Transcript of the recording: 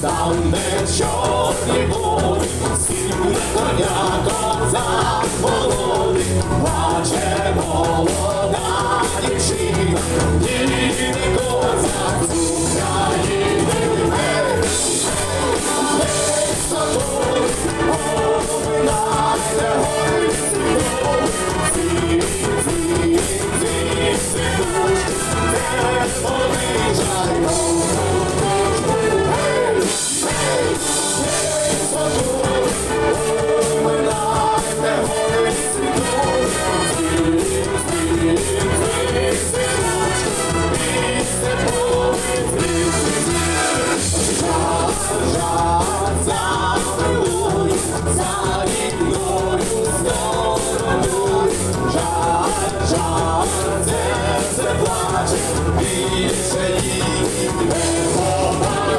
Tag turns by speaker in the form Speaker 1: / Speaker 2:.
Speaker 1: стане чорний бой, сім'я коня за волос. Woo!